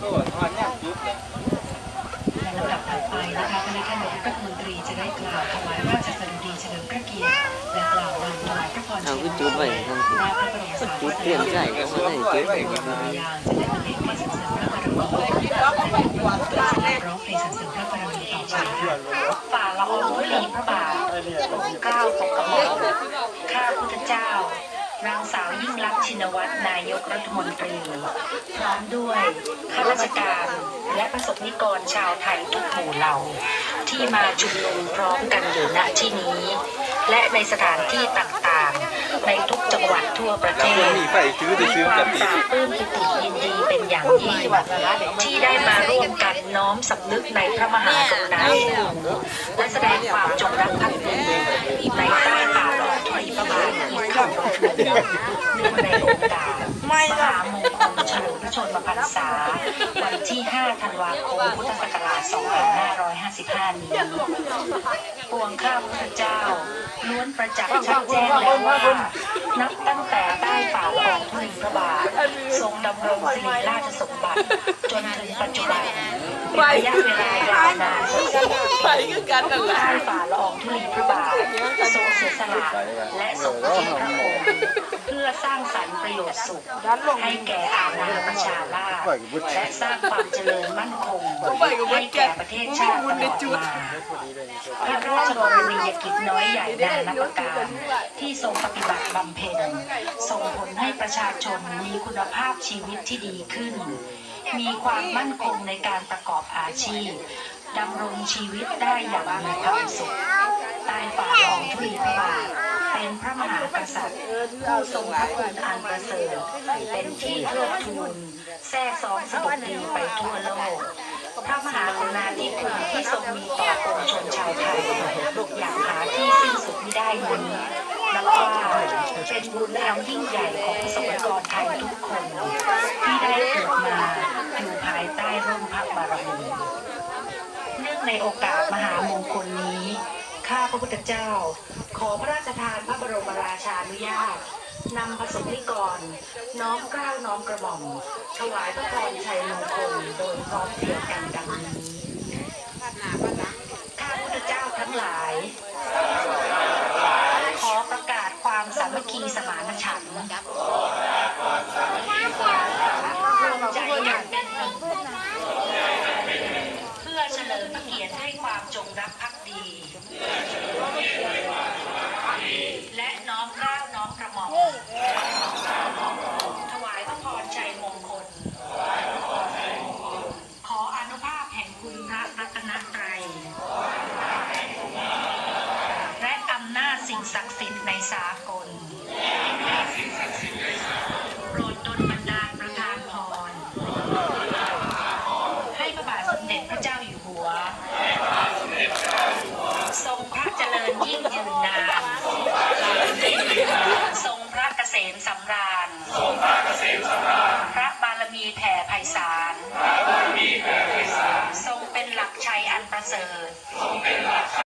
ในลำดับถัดไปนะคะคณะท่านนายกรัฐมนตรีจะได้กล่าวถวายราชสดุดีเฉลิมพระเกียรติและกล่าววันถวายพระพรเอาชัยก็จุดไว้ทั้งทีหน้าพระบรมสาจุดเปลี่ยนใจก็ไม่ได้จุดไว้ก็ไม่ได้ยางจะได้บรรเลงเพลงสรรเสริญพระบารมีร้องเพลงสรรเสริญพระบารมีต่อไปค่ะฝ่าละอองธุลีพระบาทโปรดเกล้าตกกระหม่อมข้าพุทธเจ้า นางสาวยิ่งลักษณ์ชินวัตรนายกรัฐมนตรี พร้อมด้วยข้าราชการและประสบนิกรชาวไทยทุกหมู่เหล่า ที่มาชุมนุมพร้อมกันอยู่ณที่นี้ และในสถานที่ต่างๆ ในทุกจังหวัดทั่วประเทศมีความตีปราบปลื้มปิติยินดีเป็นอย่างยิ่งที่ได้มาร่วมกันน้อมสำนึกในพระมหากรุณาธิคุณและแสดงความจงรักภักดีในใต้ ในโอกาสมหามงคลเฉลิมพระชนมพรรษา วันที่ 5 ธันวาคม พุทธศักราช 2555 นี้ปวงข้าพระเจ้า ล้วนประจักษ์ชัดแจ้งแล้วว่านับตั้งแต่ใต้ฝ่าละองธุลีพระบาท ทรงดำรงสิริราชสมบัติ จนถึงปัจจุบันเป็นระยะเวลายาวนานกว่าสิบปีใต้ฝ่าละอองธุลีพระบาท รงเสียสละและทรงทิศพระองค์เพื่อสร้างสรรค์ประโยชน์สุขให้แก่อาณาประชาราและสร้างความเจริญมั่นคงให้แก่ประเทศชาติตลอดมาพระราชกรณียกิจน้อยใหญ่นานับประการที่ทรงปฏิบัติบำเพ็ญส่งผลให้ประชาชนมีคุณภาพชีวิตที่ดีขึ้น มีความมั่นคงในการประกอบอาชีพดำรงชีวิตได้อย่างมีความสุข ใต้ฝ่าละอองธุลีพระบาทเป็นพระมหากษัตริย์ผู้ทรงพระคุณอันประเสริฐเป็นที่เทิดทูนแท้ซองสดุดีไปทั่วโลกพระมหากรุณาธิคุณที่ทรงมีต่อปวงชนชาวไทยอย่างหาที่สิ้นสุดไม่ได้นี้นับว่าเป็นบุญอันยิ่งใหญ่ของประสบกรไทยทุกคน ที่ได้เกิดมาอยู่ภายใต้ร่มพระบารมีเนื่องในโอกาสมหามงคลนี้ ข้าพระพุทธเจ้า ขอพระราชทานพระบรมราชานุญาตนำประสบนิกร น้อมกล้าวน้อมกระหม่อม ถวายพระพรชัยมงคลโดยพร้อมเพรียงกันดังนี้ ข้าพุทธเจ้าทั้งหลาย ขอประกาศความสามัคคีสมานฉันท์รวมใจอย่างเป็นหนึ่ง เพื่อ เกียรติให้ความจงรักภักดี และน้อมเกล้าน้อมกระหม่อมถวายพระพรชัยมงคล ขออนุภาพแห่งคุณพระรัตนตรัย และอำนาจสิ่งศักดิ์สิทธิ์ในสากล ริญยิ่งยืนนานทรงพระเกษมสำราญพระบารมีแผ่ไพศาล ทรงเป็นหลักชัยอันประเสริฐ